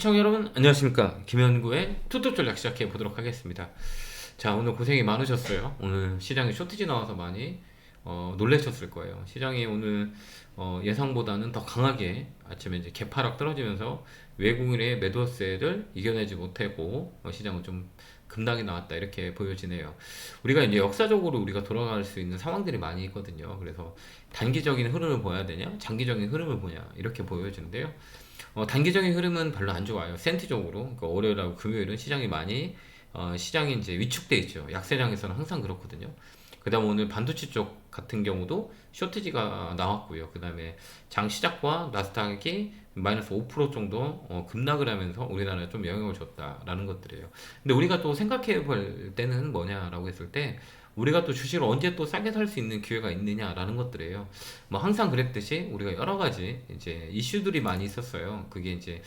시청자 여러분 안녕하십니까 김현구의 투톱 전략 시작해 보도록 하겠습니다 자 오늘 고생이 많으셨어요 오늘 시장에 쇼트지 나와서 많이 어, 놀라셨을 거예요 시장이 오늘 어, 예상보다는 더 강하게 아침에 이제 개파락 떨어지면서 외국인의 매도세를 이겨내지 못하고 어, 시장은 좀 급락이 나왔다 이렇게 보여지네요. 우리가 이제 역사적으로 우리가 돌아갈 수 있는 상황들이 많이 있거든요. 그래서 단기적인 흐름을 보야 되냐, 장기적인 흐름을 보냐 이렇게 보여지는데요. 어, 단기적인 흐름은 별로 안 좋아요. 센트적으로 그러니까 월요일하고 금요일은 시장이 많이 어, 시장이 이제 위축돼 있죠. 약세장에서는 항상 그렇거든요. 그다음 오늘 반도체 쪽 같은 경우도 쇼트지가 나왔고요. 그다음에 장 시작과 나스닥이 마이너스 5% 정도 어, 급락을 하면서 우리나라에 좀 영향을 줬다라는 것들이에요. 근데 우리가 또 생각해 볼 때는 뭐냐라고 했을 때 우리가 또 주식을 언제 또 싸게 살 수 있는 기회가 있느냐라는 것들이에요. 뭐 항상 그랬듯이 우리가 여러 가지 이제 이슈들이 많이 있었어요. 그게 이제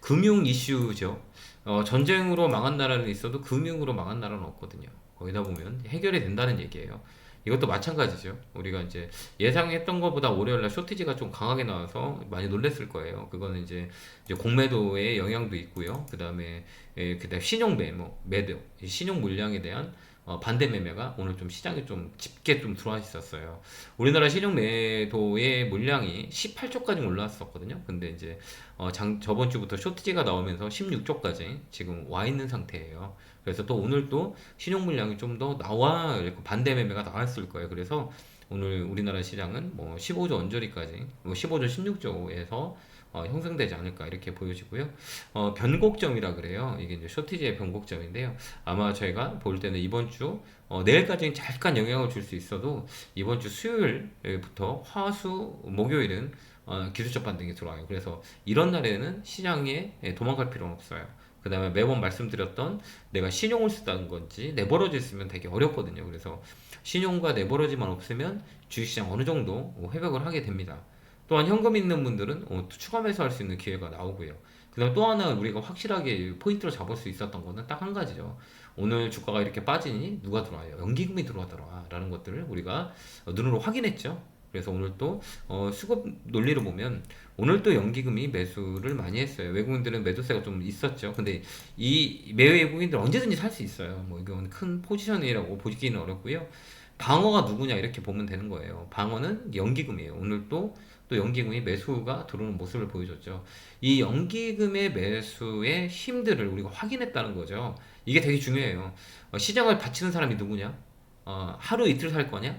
금융 이슈죠. 어, 전쟁으로 망한 나라는 있어도 금융으로 망한 나라는 없거든요. 거기다 보면 해결이 된다는 얘기예요. 이것도 마찬가지죠. 우리가 이제 예상했던 것보다 월요일날 쇼티지가 좀 강하게 나와서 많이 놀랬을 거예요. 그거는 이제, 이제 공매도의 영향도 있고요. 그 다음에 그다음 신용 매모, 매도, 신용 물량에 대한 어, 반대 매매가 오늘 좀 시장에 좀 짙게 좀 들어와 있었어요. 우리나라 신용 매도의 물량이 18조까지 올라왔었거든요. 근데 이제 어, 장, 저번 주부터 쇼트지가 나오면서 16조까지 지금 와 있는 상태예요. 그래서 또 오늘 또 신용 물량이 좀 더 나와 반대 매매가 나왔을 거예요. 그래서 오늘 우리나라 시장은 뭐 15조 언저리까지, 뭐 15조 16조에서 어, 형성되지 않을까 이렇게 보여지고요. 어, 변곡점이라 그래요. 이게 이제 쇼티지의 변곡점인데요. 아마 저희가 볼 때는 이번 주 어, 내일까지는 잠깐 영향을 줄 수 있어도 이번 주 수요일부터 화수 목요일은 어, 기술적 반등이 들어와요. 그래서 이런 날에는 시장에 예, 도망갈 필요는 없어요. 그 다음에 매번 말씀드렸던 내가 신용을 쓰다는 건지 내버려져 있으면 되게 어렵거든요. 그래서 신용과 내버려지만 없으면 주식시장 어느 정도 회복을 하게 됩니다. 또한 현금 있는 분들은 어, 추가 매수할 수 있는 기회가 나오고요. 그 다음 또 하나 우리가 확실하게 포인트로 잡을 수 있었던 거는 딱 한 가지죠. 오늘 주가가 이렇게 빠지니 누가 들어와요? 연기금이 들어와더라 라는 것들을 우리가 눈으로 확인했죠. 그래서 오늘 또 어, 수급 논리를 보면 오늘 또 연기금이 매수를 많이 했어요. 외국인들은 매도세가 좀 있었죠. 근데 이 외국인들 언제든지 살 수 있어요. 뭐 이건 큰 포지션이라고 보기는 어렵고요. 방어가 누구냐 이렇게 보면 되는 거예요. 방어는 연기금이에요. 오늘 또, 또 연기금이 매수가 들어오는 모습을 보여줬죠. 이 연기금의 매수의 힘들을 우리가 확인했다는 거죠. 이게 되게 중요해요. 어, 시장을 바치는 사람이 누구냐? 어, 하루 이틀 살 거냐?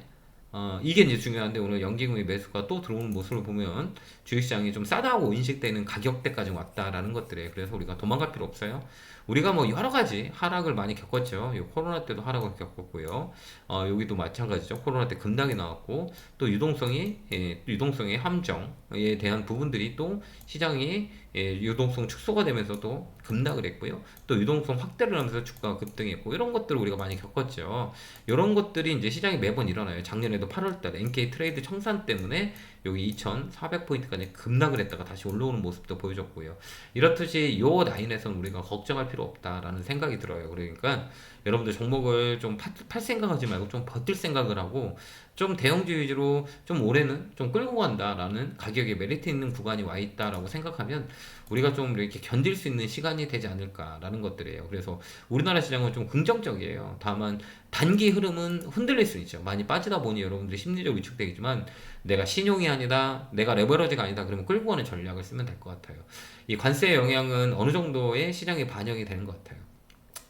어, 이게 이제 중요한데 오늘 연기금의 매수가 또 들어오는 모습을 보면 주식시장이 좀 싸다고 인식되는 가격대까지 왔다라는 것들에 그래서 우리가 도망갈 필요 없어요. 우리가 뭐 여러 가지 하락을 많이 겪었죠. 코로나 때도 하락을 겪었고요. 어, 여기도 마찬가지죠. 코로나 때 급락이 나왔고 또 유동성이 예, 유동성의 함정에 대한 부분들이 또 시장이 예, 유동성 축소가 되면서도 급락을 했고요. 또 유동성 확대를 하면서 주가가 급등했고 이런 것들을 우리가 많이 겪었죠. 이런 것들이 이제 시장이 매번 일어나요. 작년에도 8월달에 NK 트레이드 청산 때문에 여기 2,400포인트까지 급락을 했다가 다시 올라오는 모습도 보여줬고요. 이렇듯이 요 라인에서는 우리가 걱정할 필요 없다라는 생각이 들어요. 그러니까 여러분들 종목을 좀 팔 생각하지 말고 좀 버틸 생각을 하고 좀 대형주 위주로 좀 올해는 좀 끌고 간다라는 가격에 메리트 있는 구간이 와 있다라고 생각하면 우리가 좀 이렇게 견딜 수 있는 시간이 되지 않을까라는 것들이에요. 그래서 우리나라 시장은 좀 긍정적이에요. 다만 단기 흐름은 흔들릴 수 있죠. 많이 빠지다 보니 여러분들이 심리적 위축되겠지만 내가 신용이 아니다, 내가 레버러지가 아니다, 그러면 끌고 가는 전략을 쓰면 될 것 같아요. 이 관세의 영향은 어느 정도의 시장에 반영이 되는 것 같아요.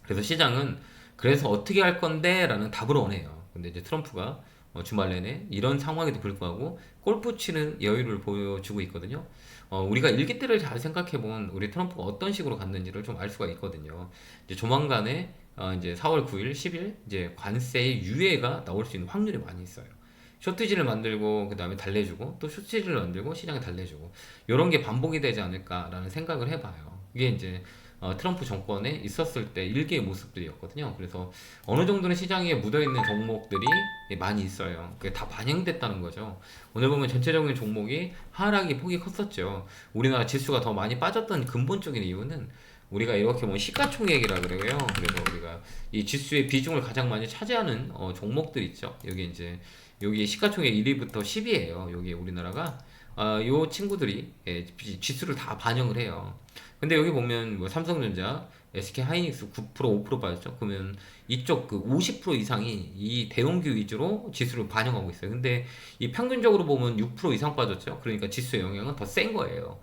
그래서 시장은 그래서 어떻게 할 건데? 라는 답을 원해요. 근데 이제 트럼프가 어, 주말 내내 이런 상황에도 불구하고 골프 치는 여유를 보여주고 있거든요. 어, 우리가 일기 때를 잘 생각해본 우리 트럼프가 어떤 식으로 갔는지를 좀 알 수가 있거든요. 이제 조만간에 어, 이제 4월 9일, 10일 이제 관세의 유예가 나올 수 있는 확률이 많이 있어요. 쇼트지를 만들고 그 다음에 달래주고 또 쇼트지를 만들고 시장에 달래주고 이런 게 반복이 되지 않을까라는 생각을 해봐요. 이게 이제 어, 트럼프 정권에 있었을 때 일개의 모습들이었거든요. 그래서 어느 정도는 시장에 묻어있는 종목들이 많이 있어요. 그게 다 반영됐다는 거죠. 오늘 보면 전체적인 종목이 하락이 폭이 컸었죠. 우리나라 지수가 더 많이 빠졌던 근본적인 이유는 우리가 이렇게 보면 시가총액이라 그래요. 그래서 우리가 이 지수의 비중을 가장 많이 차지하는 어, 종목들 있죠. 여기 이제 여기 시가총액 1위부터 10위예요. 여기 우리나라가 아, 요 친구들이 예, 지- 지수를 다 반영을 해요. 근데 여기 보면 뭐 삼성전자, SK 하이닉스 9% 5% 빠졌죠. 그러면 이쪽 그 50% 이상이 이 대형주 위주로 지수를 반영하고 있어요. 근데 이 평균적으로 보면 6% 이상 빠졌죠. 그러니까 지수의 영향은 더 센 거예요.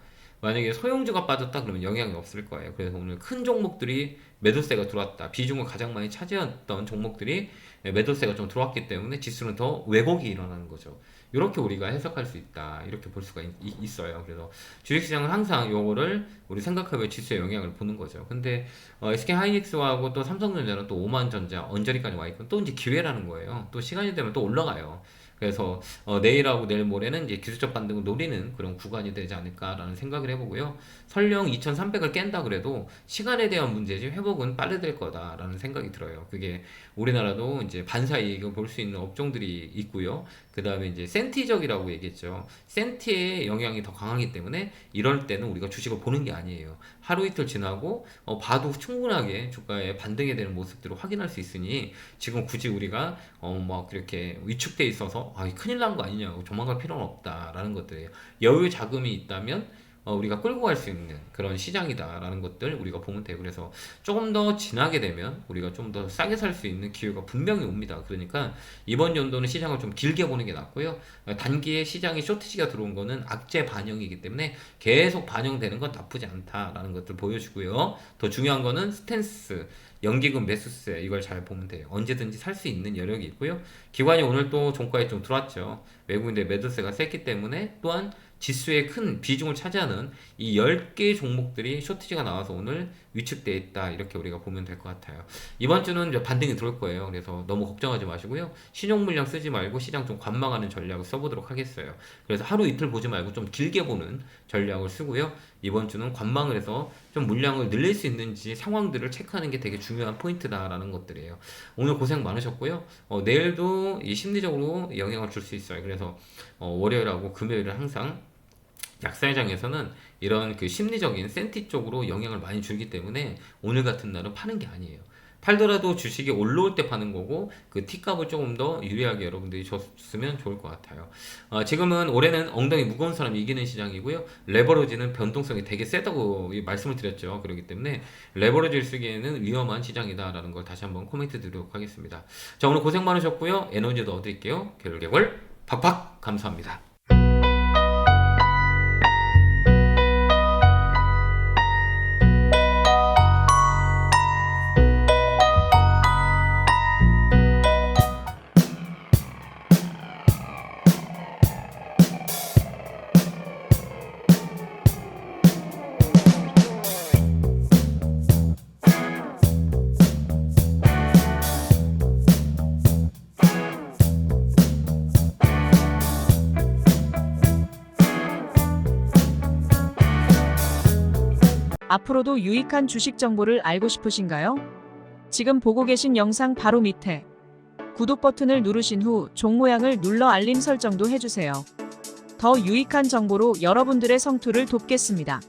만약에 소형주가 빠졌다 그러면 영향이 없을 거예요. 그래서 오늘 큰 종목들이 매도세가 들어왔다. 비중을 가장 많이 차지했던 종목들이 매도세가 좀 들어왔기 때문에 지수는 더 왜곡이 일어나는 거죠. 이렇게 우리가 해석할 수 있다. 이렇게 볼 수가 있, 어요 그래서 주식시장은 항상 요거를 우리 생각하면 지수의 영향을 보는 거죠. 근데 어, SK 하이닉스하고 또 삼성전자는 또 오만전자 언저리까지 와 있고 또 이제 기회라는 거예요. 또 시간이 되면 또 올라가요. 그래서 어, 내일하고 내일 모레는 이제 기술적 반등을 노리는 그런 구간이 되지 않을까라는 생각을 해보고요. 설령 2,300을 깬다 그래도 시간에 대한 문제지 회복은 빨리 될 거다라는 생각이 들어요. 그게 우리나라도 이제 반사 이익을 볼 수 있는 업종들이 있고요. 그 다음에 이제 센티적이라고 얘기했죠. 센티의 영향이 더 강하기 때문에 이럴 때는 우리가 주식을 보는 게 아니에요. 하루 이틀 지나고 어, 봐도 충분하게 주가에 반등이 되는 모습들을 확인할 수 있으니 지금 굳이 우리가 어, 막 이렇게 위축돼 있어서 아, 큰일 난 거 아니냐고 조망할 필요는 없다라는 것들이에요. 여유 자금이 있다면 어, 우리가 끌고 갈 수 있는 그런 시장이다라는 것들 우리가 보면 돼요. 그래서 조금 더 지나게 되면 우리가 좀 더 싸게 살 수 있는 기회가 분명히 옵니다. 그러니까 이번 연도는 시장을 좀 길게 보는 게 낫고요. 어, 단기에 시장이 쇼트지가 들어온 거는 악재 반영이기 때문에 계속 반영되는 건 나쁘지 않다라는 것들 보여주고요. 더 중요한 거는 스탠스. 연기금 매수세 이걸 잘 보면 돼요. 언제든지 살 수 있는 여력이 있고요. 기관이 오늘 또 종가에 좀 들어왔죠. 외국인들 매도세가 셌기 때문에 또한 지수의 큰 비중을 차지하는 이 10개 종목들이 쇼트지가 나와서 오늘 위축돼 있다 이렇게 우리가 보면 될 것 같아요. 이번 주는 반등이 들어올 거예요. 그래서 너무 걱정하지 마시고요. 신용 물량 쓰지 말고 시장 좀 관망하는 전략을 써보도록 하겠어요. 그래서 하루 이틀 보지 말고 좀 길게 보는 전략을 쓰고요. 이번 주는 관망을 해서 좀 물량을 늘릴 수 있는지 상황들을 체크하는 게 되게 중요한 포인트다라는 것들이에요. 오늘 고생 많으셨고요. 어, 내일도 이 심리적으로 영향을 줄 수 있어요. 그래서 어, 월요일하고 금요일은 항상 약사회장에서는 이런 그 심리적인 센티 쪽으로 영향을 많이 주기 때문에 오늘 같은 날은 파는 게 아니에요. 팔더라도 주식이 올라올 때 파는 거고 그 T값을 조금 더 유리하게 여러분들이 줬으면 좋을 것 같아요. 어, 지금은 올해는 엉덩이 무거운 사람이 이기는 시장이고요. 레버러지는 변동성이 되게 세다고 말씀을 드렸죠. 그렇기 때문에 레버러지를 쓰기에는 위험한 시장이다라는 걸 다시 한번 코멘트 드리도록 하겠습니다. 자 오늘 고생 많으셨고요. 에너지도 얻을게요. 개월개월 팍팍 감사합니다. 앞으로도 유익한 주식 정보를 알고 싶으신가요? 지금 보고 계신 영상 바로 밑에 구독 버튼을 누르신 후 종 모양을 눌러 알림 설정도 해주세요. 더 유익한 정보로 여러분들의 성투를 돕겠습니다.